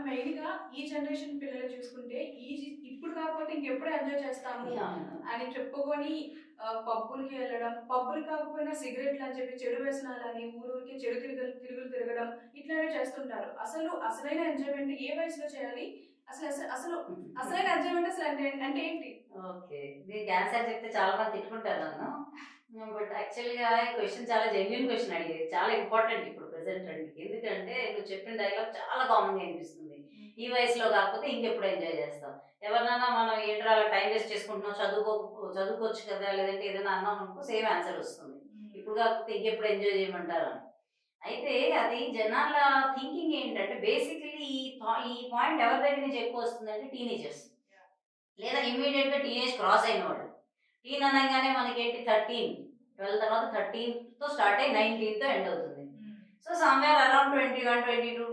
Ma'am మెయిన్గా ఈ generation పిల్లలు చూసుకుంటే ఈ ఇప్పుడు కాకపోతే ఇంకెప్పుడు ఎంజాయ్ చేస్తాము అని చెప్పుకొని పబ్బులకి వెళ్ళడం పబ్బులు కాకపోయినా సిగరెట్లు అని చెప్పి చెడు వ్యసనాలని ఊరూరికి చెడు తిరుగులు తిరుగులు తిరగడం ఇట్లాంటివి చేస్తుంటారు. అసలు అసలైన ఎంజాయ్మెంట్ ఏ వయసులో చేయాలి? అసలు అసలు అసలు అసలైన ఎంజాయ్మెంట్ అసలు అంటే అంటే ఏంటి? ఓకే. దీనికి ఆన్సర్ చెప్తే చాలా మంది తిట్టుకుంటారు నన్ను. బట్ యాక్చువల్గా ఈ క్వశ్చన్ చాలా జెన్యున్ క్వశ్చన్ అడిగేది చాలా ఇంపార్టెంట్ ఇప్పుడు ప్రెసెంట్ ట్రెండ్కి ఎందుకంటే నువ్వు చెప్పిన డైలాగ్ చాలా కామన్గా అనిపిస్తుంది. ఈ వయసులో కాకపోతే ఇంకెప్పుడు ఎంజాయ్ చేస్తాం ఎవరినైనా మనం ఏంట్రా అలా టైం వేస్ట్ చేసుకుంటున్నాం చదువుకో చదువుకోవచ్చు కదా లేదంటే ఏదైనా అన్నాం అనుకో సేమ్ ఆన్సర్ వస్తుంది. ఇప్పుడు కాకపోతే ఇంకెప్పుడు ఎంజాయ్ చేయమంటారు? అని అయితే అది జనాల థింకింగ్ ఏంటంటే బేసికలీ ఈ ఈ పాయింట్ ఎవరి దగ్గర నుంచి ఎక్కువ వస్తుందంటే టీనేజర్స్ లేదా ఇమీడియట్గా టీనేజ్ క్రాస్ అయిన వాళ్ళు. టీన్ అనగానే మనకి ఏంటి? థర్టీన్ ట్వెల్వ్ తర్వాత థర్టీన్తో స్టార్ట్ అయ్యి నైన్టీన్తో ఎండ్ అవుతుంది. So somewhere around twenty one twenty two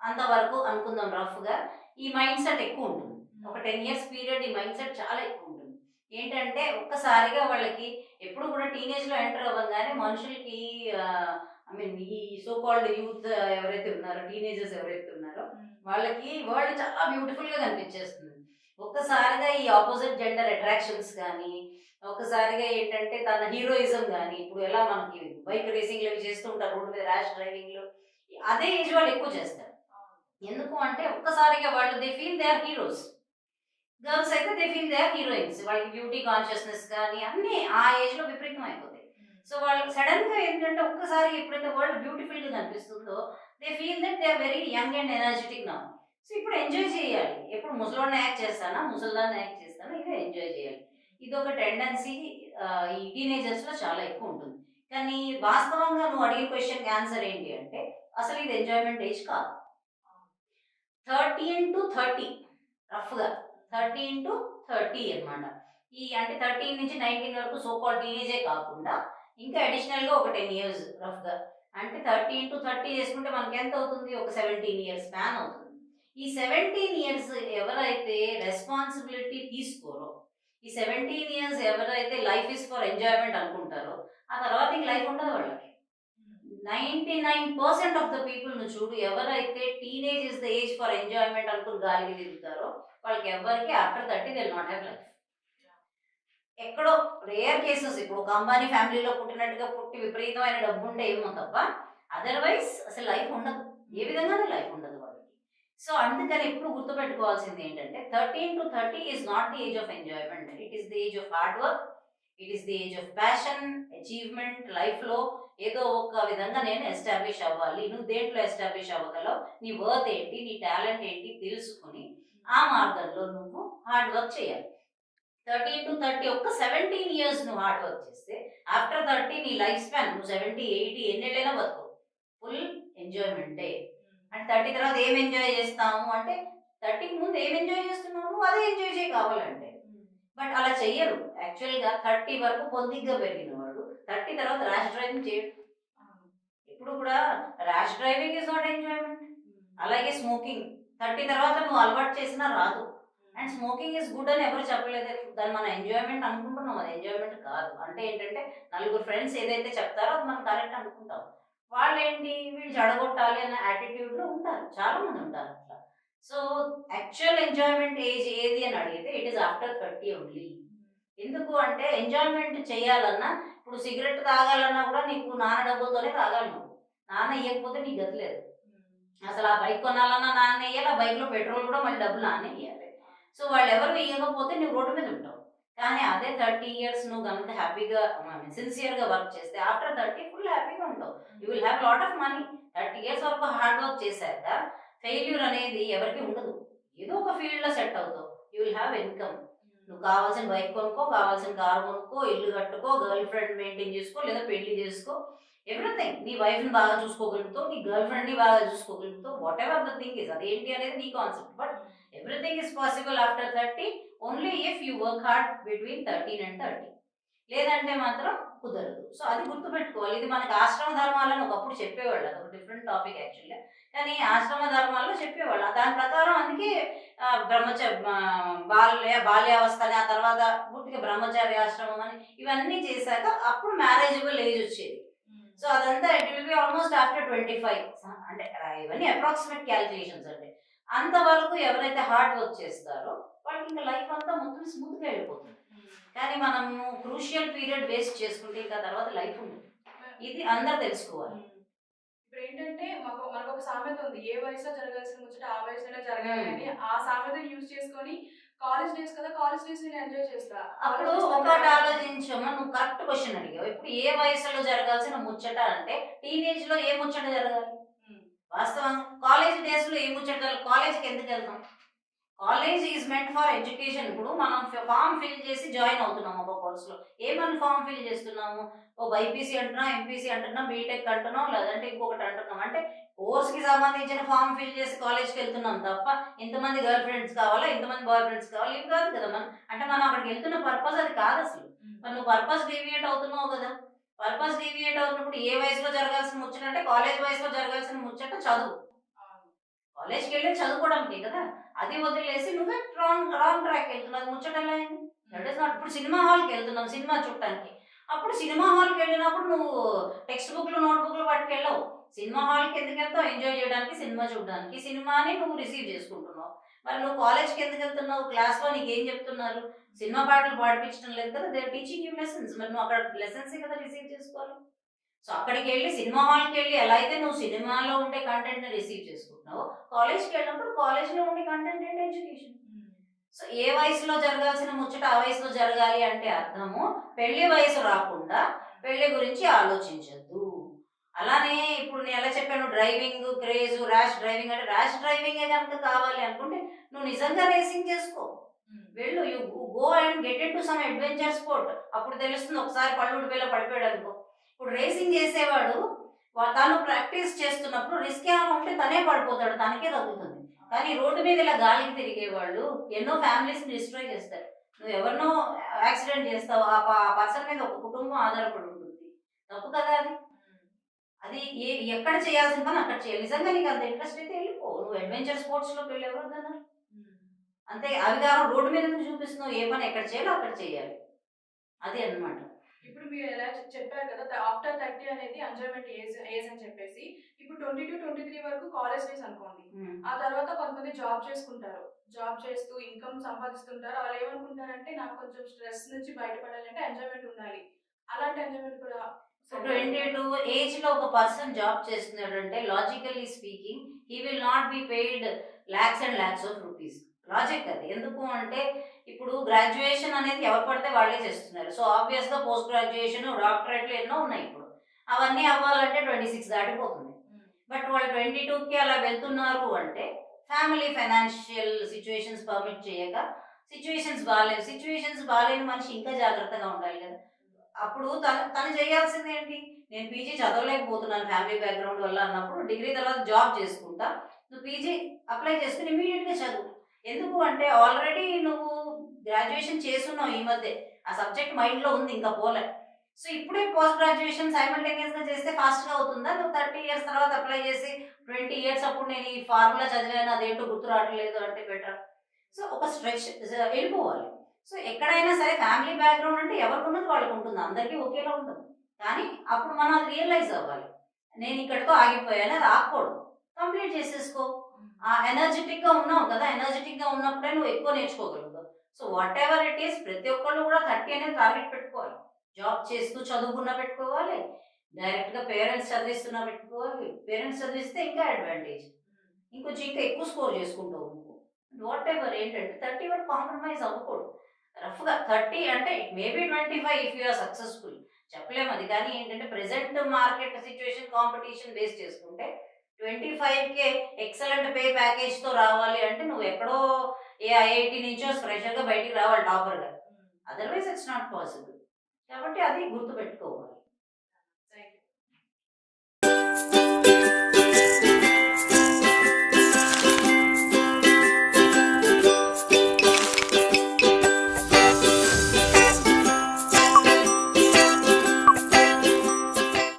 అంతవరకు అనుకుందాం రఫ్గా. ఈ మైండ్ సెట్ ఎక్కువ ఉంటుంది. ఒక టెన్ ఇయర్స్ పీరియడ్ ఈ మైండ్ సెట్ చాలా ఎక్కువ ఉంటుంది. ఏంటంటే ఒక్కసారిగా వాళ్ళకి ఎప్పుడు కూడా టీనేజ్లో ఎంటర్ అవ్వగానే మనుషులకి ఐ మీన్ ఈ సో కాల్డ్ యూత్ ఎవరైతే ఉన్నారో టీనేజర్స్ ఎవరైతే ఉన్నారో వాళ్ళకి వరల్డ్ చాలా బ్యూటిఫుల్గా కనిపించేస్తుంది. ఒక్కసారిగా ఈ ఆపోజిట్ జెండర్ అట్రాక్షన్స్ కానీ ఒక్కసారిగా ఏంటంటే తన హీరోయిజం కానీ ఇప్పుడు ఎలా మనకి బైక్ రేసింగ్ అవి చేస్తూ ఉంటారు రోడ్డు మీద ర్యాష్ డ్రైవింగ్లో అదే ఏజ్ వాళ్ళు ఎక్కువ చేస్తారు. ఎందుకు అంటే ఒక్కసారిగా వాళ్ళు they feel they are heroes girls అయితే they feel they are heroines వాళ్ళకి బ్యూటీ కాన్షియస్నెస్ కానీ అన్నీ ఆ ఏజ్లో విపరీతం అయిపోతాయి. సో వాళ్ళు సడన్గా ఏంటంటే ఒక్కసారి ఎప్పుడైతే వరల్డ్ బ్యూటిఫుల్గా కనిపిస్తుందో they feel that they are very young and energetic నా సో ఇప్పుడు ఎంజాయ్ చేయాలి. ఎప్పుడు ముసలోడిని యాక్ట్ చేస్తానా? ముసలిదాన్ని యాక్ట్ చేస్తానా? ఇది ఎంజాయ్ చేయాలి. ఇది ఒక టెండెన్సీ ఈ టీనేజర్స్లో చాలా ఎక్కువ ఉంటుంది. కానీ వాస్తవంగా నువ్వు అడిగే క్వశ్చన్ ఆన్సర్ ఏంటి అంటే అసలు ఇది ఎంజాయ్మెంట్ ఏజ్ కాదు. థర్టీన్ టు థర్టీ రఫ్గా. థర్టీన్ టు థర్టీ అన్నమాట. ఈ అంటే థర్టీన్ నుంచి నైన్టీన్ వరకు సో కాల్ టీనేజే కాకుండా ఇంకా అడిషనల్గా ఒక టెన్ ఇయర్స్ రఫ్గా. అంటే థర్టీన్ టు థర్టీ చేసుకుంటే మనకి ఎంత అవుతుంది? ఒక సెవెంటీన్ ఇయర్స్ స్పాన్ అవుతుంది. ఈ సెవెంటీన్ ఇయర్స్ ఎవరైతే రెస్పాన్సిబిలిటీ తీసుకోరో ఈ సెవెంటీన్ ఇయర్స్ ఎవరైతే లైఫ్ ఇస్ ఫర్ ఎంజాయ్మెంట్ అనుకుంటారో ఆ తర్వాత ఇంక లైఫ్ ఉండదు వాళ్ళకి. Ninety nine percent of the పీపుల్ను చూడు ఎవరైతే teenage is the age for enjoyment అనుకుని గాలికి తిరుగుతారో వాళ్ళకి ఎవరికి after thirty they not have life ఎక్కడో రేర్ కేసెస్ ఇప్పుడు ఒక అంబానీ ఫ్యామిలీలో పుట్టినట్టుగా పుట్టి విపరీతమైన డబ్బు ఉంటే ఏమో తప్ప అదర్వైజ్ అసలు లైఫ్ ఉండదు. ఏ విధంగానే లైఫ్ ఉండదు వాళ్ళకి. సో అందుకని ఎప్పుడు గుర్తుపెట్టుకోవాల్సింది ఏంటంటే thirteen to thirty is not the age of enjoyment it is the age of hard work it is the age of passion achievement లైఫ్లో ఏదో ఒక విధంగా నేను ఎస్టాబ్లిష్ అవ్వాలి. నువ్వు దేంట్లో ఎస్టాబ్లిష్ అవ్వగలవు? నీ వర్త్ ఏంటి? నీ టాలెంట్ ఏంటి? తెలుసుకుని ఆ మార్గంలో నువ్వు హార్డ్ వర్క్ చేయాలి. థర్టీన్ టు థర్టీ ఒక్క సెవెంటీన్ ఇయర్స్ నువ్వు హార్డ్ వర్క్ చేస్తే ఆఫ్టర్ థర్టీ నీ లైఫ్ స్పాన్ నువ్వు సెవెంటీ ఎయిటీ ఎన్నేళ్ళైనా బతుకు. ఫుల్ ఎంజాయ్మెంటే అండ్ థర్టీ తర్వాత ఏం ఎంజాయ్ చేస్తాము అంటే థర్టీకి ముందు ఏం ఎంజాయ్ చేస్తున్నాము అదే ఎంజాయ్ చేయ కావాలంటే. బట్ అలా చెయ్యరు. యాక్చువల్గా థర్టీ వరకు పొందిగ్గా పెరిగిన వాడు. థర్టీ తర్వాత ర్యాష్ డ్రైవింగ్ చేయరు ఇప్పుడు కూడా rash driving is not enjoyment అలాగే స్మోకింగ్. థర్టీ తర్వాత నువ్వు అలవాటు చేసినా రాదు. అండ్ స్మోకింగ్ ఇస్ గుడ్ అని ఎవరు చెప్పలేదు. దాన్ని మనం ఎంజాయ్మెంట్ అనుకుంటున్నాం. అది ఎంజాయ్మెంట్ కాదు. అంటే ఏంటంటే నలుగురు ఫ్రెండ్స్ ఏదైతే చెప్తారో అది మనం కరెక్ట్ అనుకుంటాం. వాళ్ళు ఏంటి వీళ్ళు జడగొట్టాలి అన్న యాటిట్యూడ్లో ఉంటారు. చాలా మంది ఉంటారు అట్లా. సో యాక్చువల్ ఎంజాయ్మెంట్ ఏజ్ ఏది అని అడిగితే it is after thirty only ఎందుకు అంటే ఎంజాయ్మెంట్ చేయాలన్నా ఇప్పుడు సిగరెట్ తాగాలన్నా కూడా నీకు నాన్న డబ్బులతోనే తాగాలి నువ్వు. నాన్న ఇవ్వకపోతే నీకు గతి లేదు. అసలు ఆ బైక్ కొనాలన్నా నాన్న ఇయ్యాలి ఆ బైక్లో పెట్రోల్ కూడా మళ్ళీ డబ్బులు నాన్న ఇవ్వాలి సో వాళ్ళు ఎవరు ఇవ్వకపోతే నువ్వు రోడ్డు మీద ఉంటావు. కానీ అదే థర్టీ ఇయర్స్ నువ్వు కనుక హ్యాపీగా సిన్సియర్గా వర్క్ చేస్తే ఆఫ్టర్ థర్టీ ఫుల్ హ్యాపీగా ఉండవు. You will have lot of money. Thirty years వరకు హార్డ్ వర్క్ చేశాక ఫెయిల్యూర్ అనేది ఎవరికి ఉండదు. ఏదో ఒక ఫీల్డ్లో సెట్ అవుతావు. You will have income. నువ్వు కావాల్సిన బైక్ కొనుక్కో కావాల్సిన కార్ కొనుక్కో ఇల్లు కట్టుకో గర్ల్ ఫ్రెండ్ మెయింటైన్ చేసుకో లేదా పెళ్ళి చేసుకో. ఎవ్రీథింగ్. నీ వైఫ్ని బాగా చూసుకోగలుగుతావు నీ గర్ల్ ఫ్రెండ్ని బాగా చూసుకోగలుగుతావు. Whatever the thing is. అదేంటి అనేది నీ concept. But everything is possible after thirty only if you work hard between thirteen and thirty లేదంటే మాత్రం కుదరదు. సో అది గుర్తుపెట్టుకోవాలి. ఇది మనకి ఆశ్రమ ధర్మాలను ఒకప్పుడు చెప్పేవాళ్ళు అది ఒక డిఫరెంట్ టాపిక్ యాక్చువల్గా కానీ ఆశ్రమ ధర్మాల్లో చెప్పేవాళ్ళు. దాని ప్రకారం అందుకే బ్రహ్మచ బాల్య బాల్యావస్థ అని ఆ తర్వాత పూర్తిగా బ్రహ్మచార్య ఆశ్రమం అని ఇవన్నీ చేశాక అప్పుడు మ్యారేజబుల్ ఏజ్ వచ్చేది. సో అదంతా it will be almost after twenty five అంటే ఇవన్నీ అప్రాక్సిమేట్ క్యాలిక్యులేషన్స్ అంటే అంతవరకు ఎవరైతే హార్డ్ వర్క్ చేస్తారో వాళ్ళకి ఇంకా లైఫ్ అంతా మొత్తం స్మూత్గా వెళ్ళిపోతుంది. కానీ మనము క్రూషియల్ పీరియడ్ వేస్ట్ చేసుకుంటే ఇంకా తర్వాత లైఫ్ ఉంది ఇది అందరు తెలుసుకోవాలి. ఇప్పుడు ఏంటంటే మాకు మనకు ఒక సామెత ఉంది. ఏ వయసులో జరగాల్సిన ముచ్చట ఆ వయసులోనే జరగాలి అని. ఆ సామెత యూజ్ చేసుకొని కాలేజ్ డేస్ కదా కాలేజ్ డేస్ నేను ఎంజాయ్ చేస్తా. అప్పుడు ఒకటి ఆలోచించమ్మా నువ్వు కరెక్ట్ క్వశ్చన్ అడిగావు. ఇప్పుడు ఏ వయసులో జరగాల్సిన ముచ్చట అంటే టీనేజ్లో ఏ ముచ్చట జరగాలి? ఉమ్. వాస్తవంగా కాలేజ్ డేస్లో ఏ ముచ్చట జరగాలి కాలేజ్కి ఎందుకు వెళ్తాం? College is meant for education ఇప్పుడు మనం ఫామ్ ఫిల్ చేసి జాయిన్ అవుతున్నాం ఒక కోర్సులో ఏమని ఫామ్ ఫిల్ చేస్తున్నాము? ఓ బైపీసీ అంటున్నాం ఎంపీసీ అంటున్నాం బీటెక్ అంటున్నాం లేదంటే ఇంకొకటి అంటున్నాం. అంటే కోర్స్కి సంబంధించిన ఫామ్ ఫిల్ చేసి కాలేజ్కి వెళ్తున్నాం తప్ప ఇంతమంది గర్ల్ ఫ్రెండ్స్ కావాలా? ఇంతమంది బాయ్ ఫ్రెండ్స్ కావాలి? ఇవి కాదు కదా మనం. అంటే మనం అక్కడికి వెళ్తున్న పర్పస్ అది కాదు అసలు. మరి నువ్వు పర్పస్ డీవియేట్ అవుతున్నావు కదా. పర్పస్ డీవియేట్ అవుతున్నప్పుడు ఏ వయసులో జరగాల్సిన ముచ్చట అంటే కాలేజ్ వయసులో జరగాల్సిన ముచ్చట చదువు. కాలేజ్కి వెళ్ళి చదువుకోవడానికి కదా. అది వదిలేసి నువ్వే రాంగ్ రాంగ్ ట్రాక్ వెళ్తున్నావు. ముచ్చట ఎలా అయింది? దట్ ఈస్ నాట్ ఇప్పుడు సినిమా హాల్కి వెళ్తున్నాం సినిమా చూడటానికి. అప్పుడు సినిమా హాల్కి వెళ్ళినప్పుడు నువ్వు టెక్స్ట్ బుక్లు నోట్ బుక్లు పట్టుకెళ్ళవు సినిమా హాల్కి ఎందుకు వెళ్తావు? ఎంజాయ్ చేయడానికి సినిమా చూడడానికి. సినిమాని నువ్వు రిసీవ్ చేసుకుంటున్నావు. మరి నువ్వు కాలేజ్కి ఎందుకు వెళ్తున్నావు? క్లాస్లో నీకు ఏం చెప్తున్నారు? సినిమా పాటలు పాడిపించడం లేదు కదా దే టీచింగ్ యూ లెసన్స్ మరి నువ్వు అక్కడ లెసన్స్ కదా రిసీవ్ చేసుకోవాలి? సో అక్కడికి వెళ్ళి సినిమా హాల్కి వెళ్ళి ఎలా అయితే నువ్వు సినిమాలో ఉండే కంటెంట్ని రిసీవ్ చేసుకుంటున్నావు కాలేజ్కి వెళ్ళినప్పుడు కాలేజ్లో ఉండే కంటెంట్ ఏంటి ఎడ్యుకేషన్. సో ఏ వయసులో జరగాల్సిన ముచ్చట ఆ వయసులో జరగాలి అంటే అర్థము పెళ్ళి వయసు రాకుండా పెళ్ళి గురించి ఆలోచించద్దు. అలానే ఇప్పుడు నేను ఎలా చెప్పాను డ్రైవింగ్ క్రేజ్ ర్యాష్ డ్రైవింగ్ అంటే ర్యాష్ డ్రైవింగ్ కనుక కావాలి అనుకుంటే నువ్వు నిజంగా రేసింగ్ చేసుకో. ఉమ్. వెళ్ళు you go and get into some adventure sport అప్పుడు తెలుస్తుంది ఒకసారి పళ్ళు ఉడిపోయిలో పడిపోయాడు అనుకో. ఇప్పుడు రేసింగ్ చేసేవాడు వా- తను ప్రాక్టీస్ చేస్తున్నప్పుడు రిస్క్ ఏమైనా ఉంటే తనే పడిపోతాడు తనకే తగ్గుతుంది. కానీ రోడ్డు మీద ఇలా గాలికి తిరిగేవాళ్ళు ఎన్నో ఫ్యామిలీస్ని డిస్ట్రాయ్ చేస్తారు. నువ్వు ఎవరినో యాక్సిడెంట్ చేస్తావు ఆ పర్సన్ మీద ఒక కుటుంబం ఆధారపడి ఉంటుంది. తప్పు కదా అది? అది ఏ ఎక్కడ చేయాల్సిన పని అక్కడ చేయాలి. నిజంగా నీకు అంత ఇంట్రెస్ట్ అయితే వెళ్ళిపో. నువ్వు అడ్వెంచర్ స్పోర్ట్స్లోకి వెళ్ళి ఎవరు అంతే అవి కాదు రోడ్డు మీద నువ్వు చూపిస్తున్నావు? ఏ పని ఎక్కడ చేయాలో అక్కడ చేయాలి. అది అన్నమాట. ఇప్పుడు మీరు ఎలా చెప్పారు కదా ఆఫ్టర్ థర్టీ అనేది ఎంజాయ్మెంట్ ఏజ్ ఏజ్ అని చెప్పేసి ఇప్పుడు ట్వంటీ టు ట్వంటీ త్రీ వరకు కాలేజ్ డేస్ అనుకోండి. ఆ తర్వాత కొంతమంది జాబ్ చేసుకుంటారు. జాబ్ చేస్తూ ఇన్కమ్ సంపాదిస్తుంటారు. వాళ్ళు ఏమనుకుంటారంటే నాకు కొంచెం స్ట్రెస్ నుంచి బయటపడాలంటే ఎంజాయ్మెంట్ ఉండాలి. అలాంటి ఎంజాయ్మెంట్ కూడా ట్వంటీ టూ ఏజ్లో ఒక పర్సన్ జాబ్ చేస్తున్నాడు అంటే logically speaking he will not be paid lakhs and lakhs of rupees. Logic అది. ఎందుకు అంటే ఇప్పుడు గ్రాడ్యుయేషన్ అనేది ఎవరు పడితే వాళ్ళే చేస్తున్నారు. సో ఆబ్వియస్గా పోస్ట్ గ్రాడ్యుయేషన్ డాక్టరేట్లు ఎన్నో ఉన్నాయి ఇప్పుడు. అవన్నీ అవ్వాలంటే ట్వంటీ సిక్స్ దాటిపోతుంది. బట్ వాళ్ళు ట్వంటీ టూకి అలా వెళ్తున్నారు అంటే ఫ్యామిలీ ఫైనాన్షియల్ సిచ్యువేషన్స్ పర్మిట్ చేయక సిచ్యువేషన్స్ బాగాలేవు సిచ్యువేషన్స్ బాగాలేని మనిషి ఇంకా జాగ్రత్తగా ఉండాలి కదా. అప్పుడు తను తను చేయాల్సింది ఏంటి? నేను పీజీ చదవలేకపోతున్నాను ఫ్యామిలీ బ్యాక్గ్రౌండ్ వల్ల అన్నప్పుడు డిగ్రీ తర్వాత జాబ్ చేసుకుంటా. నువ్వు పీజీ అప్లై చేసుకుని ఇమీడియట్గా చదువు. ఎందుకు అంటే ఆల్రెడీ నువ్వు గ్రాడ్యుయేషన్ చేస్తున్నావు ఈ మధ్య. ఆ సబ్జెక్ట్ మైండ్లో ఉంది ఇంకా పోలే. సో ఇప్పుడే పోస్ట్ గ్రాడ్యుయేషన్ సైమల్టేనియస్గా చేస్తే ఫాస్ట్గా అవుతుందా? నువ్వు థర్టీ ఇయర్స్ తర్వాత అప్లై చేసి ట్వంటీ ఇయర్స్ అప్పుడు నేను ఈ ఫార్ములా చదివాను అదేంటో గుర్తు రావట్లేదు అంటే బెటర్ సో ఒక స్ట్రెచ్ వెళ్ళిపోవాలి. సో ఎక్కడైనా సరే ఫ్యామిలీ బ్యాక్గ్రౌండ్ అంటే ఎవరికి ఉన్నది వాళ్ళకి ఉంటుంది. అందరికీ ఒకేలా ఉంటుంది. కానీ అప్పుడు మనం అది రియలైజ్ అవ్వాలి. నేను ఇక్కడితో ఆగిపోయాను అది ఆగకూడదు. కంప్లీట్ చేసేసుకో. ఆ ఎనర్జెటిక్గా ఉన్నావు కదా ఎనర్జెటిక్గా ఉన్నప్పుడే నువ్వు ఎక్కువ నేర్చుకోగలుగుతావు. So whatever it is ప్రతి ఒక్కళ్ళు కూడా థర్టీ అనేది టార్గెట్ పెట్టుకోవాలి. జాబ్ చేస్తూ చదువుకున్నా పెట్టుకోవాలి డైరెక్ట్గా పేరెంట్స్ చదివిస్తున్నా పెట్టుకోవాలి. పేరెంట్స్ చదివిస్తే ఇంకా అడ్వాంటేజ్ ఇంకొంచెం ఇంకా ఎక్కువ స్కోర్ చేసుకుంటావు నువ్వు. వాట్ ఎవర్ ఏంటంటే థర్టీ వరకు కాంప్రమైజ్ అవ్వకూడదు. రఫ్గా థర్టీ అంటే maybe twenty five if you are successful చెప్పలేము అది. కానీ ఏంటంటే present market situation competition base చేసుకుంటే twenty five K excellent pay ప్యాకేజ్తో రావాలి అంటే నువ్వు ఎక్కడో ఏ ఐఐటి నుంచో ఫ్రెషర్గా బయటికి రావాలి టాపర్గా అదర్వైజ్ ఇట్స్ నాట్ పాసిబుల్ కాబట్టి అది గుర్తుపెట్టుకోవాలి